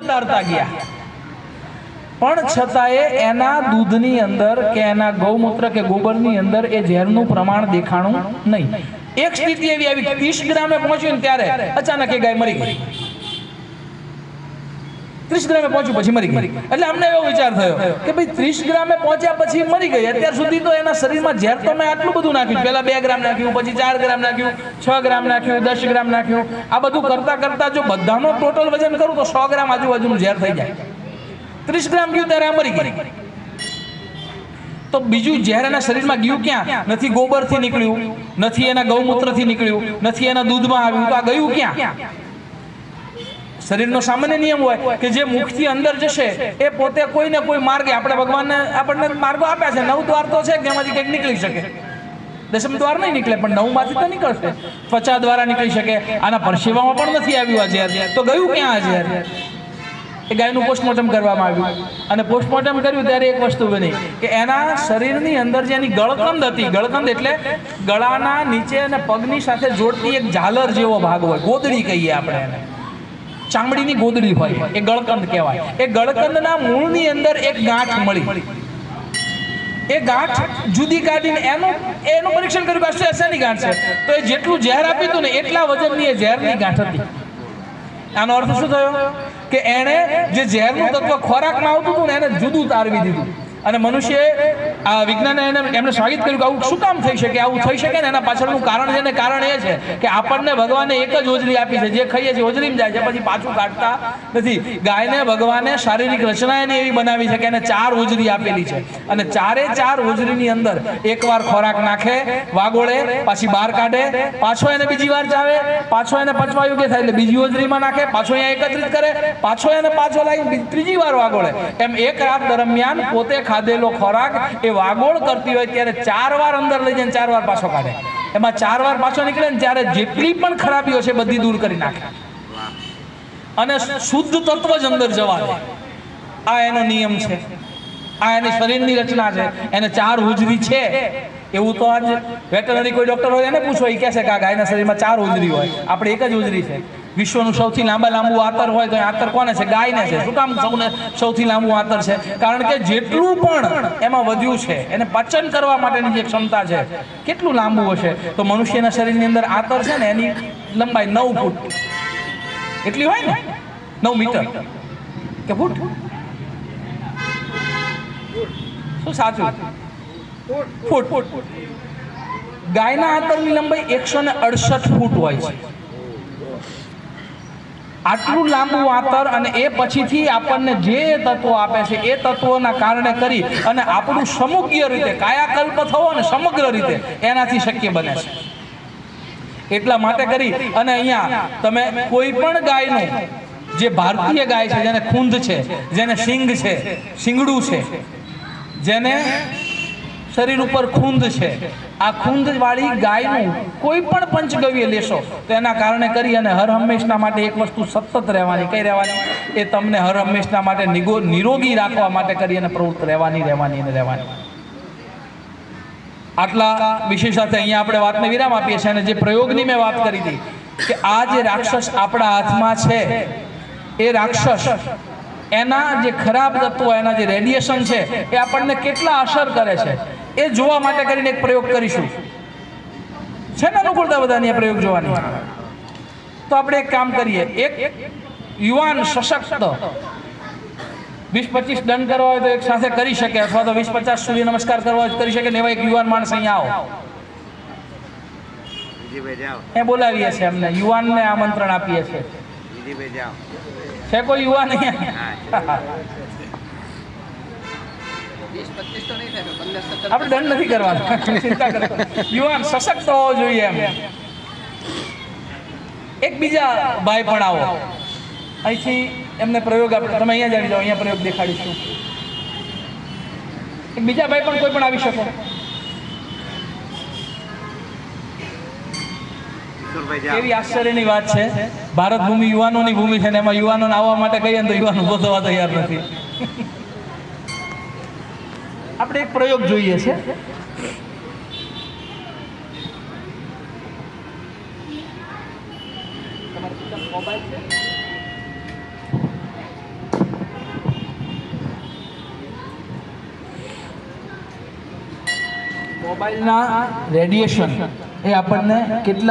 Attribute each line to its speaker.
Speaker 1: ઉતારતા ગયા. પણ છતાંય એના દૂધની અંદર કે એના ગૌમૂત્ર કે ગોબરની અંદર એ ઝેરનું પ્રમાણ દેખાણું નહીં. એક સ્થિતિ એવી આવી, ત્રીસ ગ્રામે પહોંચ્યું ત્યારે અચાનક એ ગાય મરી ગઈ. ત્રીસ ગ્રામે પહોંચ્યું પછી મરી ગઈ. એટલે અમને એવો વિચાર થયો કે ભાઈ ત્રીસ ગ્રામે પહોંચ્યા પછી મરી ગઈ. અત્યાર સુધી તો એના શરીરમાં ઝેર તો મેં આટલું બધું નાખ્યું. પહેલાં બે ગ્રામ નાખ્યું, પછી ચાર ગ્રામ નાખ્યું, છ ગ્રામ નાખ્યું, દસ ગ્રામ નાખ્યું. આ બધું કરતા કરતા જો બધાનો ટોટલ વજન કરું તો સો ગ્રામ આજુબાજુનું ઝેર થઈ જાય. ત્રીસ ગ્રામ ગયું ત્યારે આ મરી ગઈ. તો બીજું ઝેર એના શરીરમાં ગયું ક્યાં? નથી ગોબરથી નીકળ્યું, નથી એના ગૌમૂત્રથી નીકળ્યું, નથી એના દૂધમાં આવ્યું. તો આ ગયું ક્યાં? શરીરનો સામાન્ય નિયમ હોય કે જે મુખથી અંદર જશે, એ પોતે કોઈ ને કોઈ માર્ગે આપણે ભગવાનને, આપણને માર્ગો આપ્યા છે. નવ દ્વાર તો છે કે જેમાંથી કંઈક નીકળી શકે. દસમ દ્વાર નહીં નીકળે, પણ નવમાંથી તો નીકળશે. ત્વચા દ્વારા નીકળી શકે. આના પરસેવામાં પણ નથી આવ્યું આજે તો ગયું ક્યાં આજે એ ગાયનું પોસ્ટમોર્ટમ કરવામાં આવ્યું. અને પોસ્ટમોર્ટમ કર્યું ત્યારે એક વસ્તુ બની કે એના શરીરની અંદર જે એની ગળકંદ હતી, ગળકંદ એટલે ગળાના નીચે અને પગની સાથે જોડતી એક ઝાલર જેવો ભાગ હોય, ગોદડી કહીએ આપણે એને. ચામડીની ગોદડી હોય, એ ગળકંદ કહેવાય. એ ગળકંદના મૂળની અંદર એક ગાંઠ મળી. એ ગાંઠ જુદી કાઢીને એનું એનું પરીક્ષણ કર્યું કે શેની ગાંઠ છે? તો એ જેટલું ઝેર આપ્યું હતું ને, એટલા વજનની એ ઝેરની ગાંઠ હતી. આનો અર્થ શું થયો? કે એણે જે ઝેરનું તત્વ ખોરાકમાં આવતું હતું ને, એને જુદું તારવી દીધું. અને મનુષ્યએ આ વિજ્ઞાને એને એમણે સ્વાગત કર્યું કે આવું શું કામ થઈ શકે? આવું થઈ શકે ને? એના પાછળનું કારણ છે ને કારણ એ છે કે આપણને ભગવાને એક જ હોજરી આપી છે. જે ખાઈએ છીએ હોજરીમાં જાય છે. પછી પાછું કાઢતા નથી. ગાયને ભગવાને શારીરિક રચના એની એવી બનાવી છે કે એને ચાર હોજરી આપેલી છે. અને ચારે ચાર હોજરીની અંદર એકવાર ખોરાક નાખે, વાગોળે, પાછી બહાર કાઢે, પાછો એને બીજી વાર ચાવે, પાછો એને પચવા યોગ્ય થાય એટલે બીજી હોજરીમાં નાખે, પાછો અહીંયા એકત્રિત કરે, પાછો એને પાછો લાવી ત્રીજી વાર વાગોળે. એમ એક રાત દરમિયાન પોતે ખાધેલો ખોરાક એ વાગોળ કરતી હોય ત્યારે ચાર વાર અંદર લઈ જઈને ચાર વાર પાછો કાઢે. એમાં ચાર વાર પાછો નીકળે ને ત્યારે જેટલી પણ ખરાબીઓ છે બધી દૂર કરી નાખે. અને શુદ્ધ તત્વ જ અંદર જવા દે. આ એનો નિયમ છે. આ એની શરીરની રચના છે. એને ચાર હુજરી છે. એવું તો આજ વેટરનરી કોઈ ડોક્ટર હોય એને પૂછો એ કહે છે કે આ ગાયના શરીરમાં ચાર હુજરી હોય. આપણે એક જ હુજરી છે. વિશ્વનું સૌથી લાંબા લાંબુ આતર હોય તો આતર કોને છે? ગાયને છે. શું કામ સૌને સૌથી લાંબુ આતર છે? કારણ કે જેટલું પણ એમાં વધ્યું છે, એને પાચન કરવા માટેની જે ક્ષમતા છે, કેટલું લાંબુ હશે? તો મનુષ્યના શરીરની અંદર આતર છે ને, એની લંબાઈ નવ ફૂટ. એટલી હોય ને? નવ મીટર. કે ફૂટ? શું સાચું? ફૂટ. ગાયના આંતરની લંબાઈ એકસો ને અડસઠ ફૂટ હોય છે. આટલું લાંબુ આંતર અને એ પછીથી આપણને જે તત્વો આપે છે, એ તત્વોના કારણે કરી અને આપણું સમગ્ર રીતે, કાયાકલ્પ થવો ને સમગ્ર રીતે એનાથી શક્ય બને છે. એટલા માટે કરી અને અહીંયા તમે કોઈ પણ ગાયનું, જે ભારતીય ગાય છે, જેને ખૂંદ છે, જેને સિંગ છે શિંગડું છે, જેને શરીર ઉપર ખૂંદ છે. આ ખૂંદ વાળી ગાયનું કોઈ પણ પંચગવ્ય લેશો, તો એના કારણે કરી અને હર હંમેશના માટે એક વસ્તુ સતત રહેવાની, કઈ રહેવાની? એ તમને હર હંમેશના માટે નિગો, નિરોગી રાખવા માટે કરી અને પ્રવૃત્ત રહેવાની રહેવાની અને રહેવાની. આટલા વિષય સાથે અહીંયા આપણે વાતને વિરામ આપીએ છીએ અને જે પ્રયોગની મેં વાત કરી હતી કે આ જે રાક્ષસ આપણા હાથમાં છે, એ રાક્ષસ એના જે ખરાબ તત્વો, એના જે રેડિયેશન છે, એ આપણને કેટલા અસર કરે છે? એ જોવા માટે કરીને એક પ્રયોગ કરીશું. છે ને અનુકૂળતા બધાની પ્રયોગ જોવાની? તો આપણે એક કામ કરીએ. એક યુવાન સશક્ત વીસ પચીસ દંડ કરવા હોય તો એક સાથે કરી શકે અથવા તો વીસ પચાસ સૂર્ય નમસ્કાર કરવા હોય કરી શકે ને એવા એક યુવાન માણસ અહીંયા આવો. એ બોલાવીએ છીએ અમને. યુવાનને આમંત્રણ આપીએ છીએ. છે કોઈ યુવાન અહીંયા? આપણે દંડ નથી કરવાનો. યુવાન સશક્ત હોવો જોઈએ એમ. એક બીજા ભાઈ પણ આવો અહીંથી એમને પ્રયોગ આપણે તમે અહીંયા જ આવી જાઓ, અહીંયા પ્રયોગ દેખાડીશું. એક બીજા ભાઈ પણ કોઈ પણ આવી શકો. એવી આશ્ચર્યની વાત છે. ભારત ભૂમિ યુવાનોની ભૂમિ છે ને એમાં યુવાનોને આવવા માટે કહીએ ને તો યુવાનો બોલવા તૈયાર નથી. આપણે એક પ્રયોગ જોઈએ છે. મોબાઈલ છે મોબાઈલના રેડિયેશન એ આપણને કેટલા